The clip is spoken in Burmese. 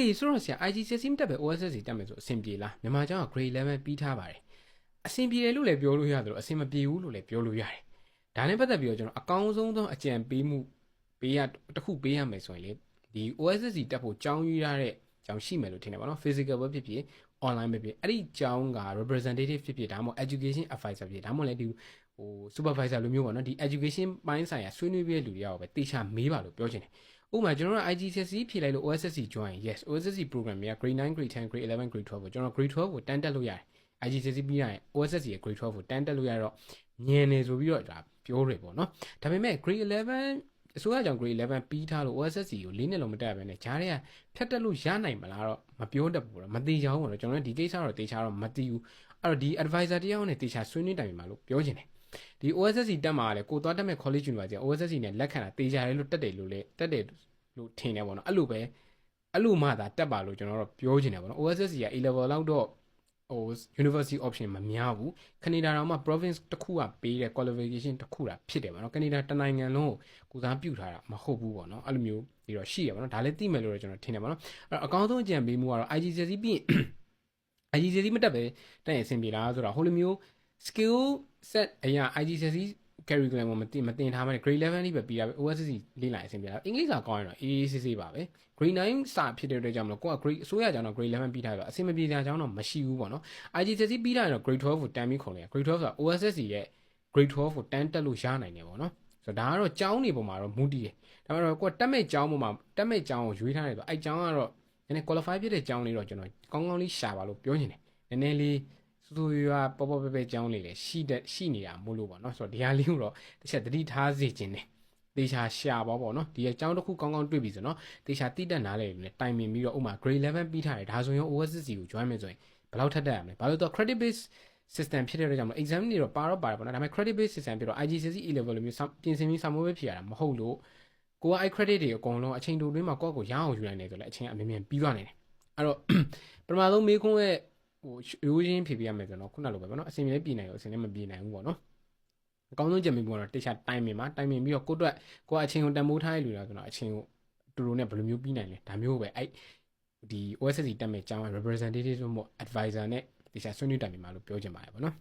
အေးဆိုတော့ဆရာ IG စစ်စီမတက်ပဲ OSS စီတက်မယ်ဆိုအဆင်ပြေလားမြန်မာကျောင်းက grade 11ပြီးထားပါတယ်အဆင်ပြေတယ်လို့လည်းပြောလို့ရတယ်လို့အဆင်မပြေဘူးလို့လည်းပြောလို့ရတယ်ဒါနဲ့ပတ်သက်ပြီးတော့ကျွန်တော်အကောင်းဆုံးသောအကြံပေးမှုပေးရတစ်ခုပေးရမယ်ဆိုရင်လေဒီ OSS စီတက်ဖို့ကျောင်းယူရတဲ့ကျောင်းရှိမယ်လို့ထင်တယ်ပေါ့နော် physical ပဲဖြစ်ဖြစ် online ပဲဖြစ်အဲ့ဒီကျောင်းက representative ဖြစ်ဖြစ်ဒါမှမဟုတ် education advisor ဖြစ်ဒါမှမဟုတ်လည်းဒီဟို supervisor လိုမျိုးပေါ့နော်ဒီ education ပိုင်းဆိုင်ရာဆွေးနွေးပြတဲ့လူတွေရောပဲတေချာမေးပါလို့ပြောချင်တယ် ဥပမာကျွန်တော်တို့ IGCSE ဖြေလိုက်လို့ OSSC join yes OSSC program တွေက grade 9 grade 10 grade 11 grade 12ကိုကျွန်တော် grade 12ကိုတန်းတက်လို့ရတယ် IGCSE ပြီးရင် OSSC ရဲ့ grade 12ကိုတန်းတက်လို့ရတော့ညင်နေဆိုပြီးတော့ဒါပြောတယ်ပေါ့နော်ဒါပေမဲ့ grade 11အစိုးရကြောင့် grade 11ပြီးထားလို့ OSSC ကို၄နှစ်လုံးမတက်ရဘဲနဲ့ဂျားတွေကဖြတ်တက်လို့ရနိုင်မလားတော့မပြောတတ်ဘူးတော့မသိကြဘူးပေါ့နော်ကျွန်တော်တို့ဒီကိစ္စတော့တေချာတော့မသိဘူးအဲ့တော့ဒီ advisor တယောက်နဲ့တေချာဆွေးနွေးတိုင်မှာလို့ပြောချင်တယ် ဒီ OSSC တက်မှာလည်းကိုသွားတက်မဲ့ college university OSSC နဲ့လက်ခံတာတေချာတယ်လို့တက်တယ်လို့လေတက်တယ်လို့ထင်တယ်ပေါ့နော်အဲ့လိုပဲအဲ့လိုမှသာတက်ပါလို့ကျွန်တော်တို့ပြောချင်တယ်ပေါ့နော် OSSC က A level လောက်တော့ဟို university option မများဘူးကနေဒါတော့မှ province တစ်ခုကပေးတဲ့ qualification တစ်ခုတာဖြစ်တယ်ပေါ့နော်ကနေဒါတနိုင်ငံလုံးကိုကိုစားပြုထားတာမဟုတ်ဘူးပေါ့နော်အဲ့လိုမျိုးပြီးတော့ရှိရပေါ့နော်ဒါလည်းသိမယ်လို့ကျွန်တော်ထင်တယ်ပေါ့နော်အဲ့တော့အကောင်းဆုံးအကြံပေးမှုကတော့ IGCSE ပြီးရင် IGCSE မတက်ပဲတက်ရင်အဆင်ပြေလားဆိုတော့ဟိုလိုမျိုး skill set အရာ IGCSE curriculum ကိုမတင်မတင်ထားမှလည်း grade 11လေးပဲပြီးတာပဲ OSCC လေ့လာအဆင်ပြေတာအင်္ဂလိပ်စာကောင်းရင်တော့အေးအေးဆေးဆေးပါပဲ grade 9စာဖြစ်တဲ့အတွက်ကြောင့်မလို့ကိုက grade အစိုးရကြောင့်တော့ grade 11ပြီးထားပြီအဆင်မပြေကြကြောင်းတော့မရှိဘူးပေါ့နော် IGCSE ပြီးတာရင်တော့ grade 12ကိုတန်းပြီးခုံလိုက် grade 12ဆိုတာ OSSC ရဲ့ grade 12ကိုတန်းတက်လို့ရနိုင်တယ်ပေါ့နော်ဆိုတော့ဒါကတော့ကျောင်းနေပုံမှာတော့မူတည်တယ်ဒါပေမဲ့ကိုကတက်မဲ့ကျောင်းပုံမှာတက်မဲ့ကျောင်းကိုရွေးထားတယ်ဆိုအဲ့ကျောင်းကတော့နည်းနည်း qualify ဖြစ်တဲ့ကျောင်းလေးတော့ကျွန်တော်ကောင်းကောင်းလေးရှာပါလို့ပြောနေတယ်နည်းနည်းလေး စူးစူးရွာပေါ်ပေါ်ပဲပဲကျောင်းလေးလေရှိတဲ့ရှိနေတာမို့လို့ပေါ့နော်ဆိုတော့ဒီဟာလေးကိုတော့တစ်ချက်သတိထားစေခြင်းတယ်တေချာရှာပါပေါ့နော်ဒီအကြောင်းတစ်ခုကောင်းကောင်းတွေ့ပြီဆိုတော့တေချာတိတက်နားလေလေတိုင်ပင်ပြီးတော့ဥမာ grade 11ပြီးထားတယ်ဒါဆိုရင် OSSC ကို join မယ်ဆိုရင်ဘယ်လောက်ထပ်တက်ရမလဲဘာလို့တော့ credit base system ဖြစ်တဲ့အတွက်ကြောင့်မလို့ exam တွေတော့ပါတော့ပါတယ်ပေါ့နော်ဒါပေမဲ့ credit base system ဖြစ်တော့ IGCSE E level လိုမျိုးပြင်ဆင်ပြီးစာမိုးပဲဖြစ်ရတာမဟုတ်လို့ကိုကအဲ့ credit တွေအကုန်လုံးအချိန်တိုတွင်းမှာကိုယ့်ကိုရအောင်ယူနိုင်တယ်ဆိုလဲအချိန်အမြင်မြင်ပြီးသွားနိုင်တယ်အဲ့တော့ပထမဆုံးမေးခွန်းရဲ့ ဟိုရိုးရင်းဖြေပြရမယ်ဆိုတော့ခုနလိုပဲပေါ့နော်အချိန်လည်းပြည်နိုင်ရောအချိန်လည်းမပြည်နိုင်ဘူးပေါ့နော်အကောင်းဆုံးကြံမိပေါ့နော်တခြားတိုင်ပင်မှာတိုင်ပင်ပြီးတော့ကိုယ့်အတွက်ကိုကအချိန်ကိုတန်ဖိုးထားရလူလားဆိုတော့အချိန်ကိုတူတူနဲ့ဘယ်လိုမျိုးပြီးနိုင်လဲဒါမျိုးပဲအဲ့ဒီ OSSC တက်မဲ့ကျောင်း representative မို့ advisor နဲ့တခြားဆွေးနွေးတိုင်ပင်မှာလို့ပြောချင်ပါတယ်ပေါ့နော်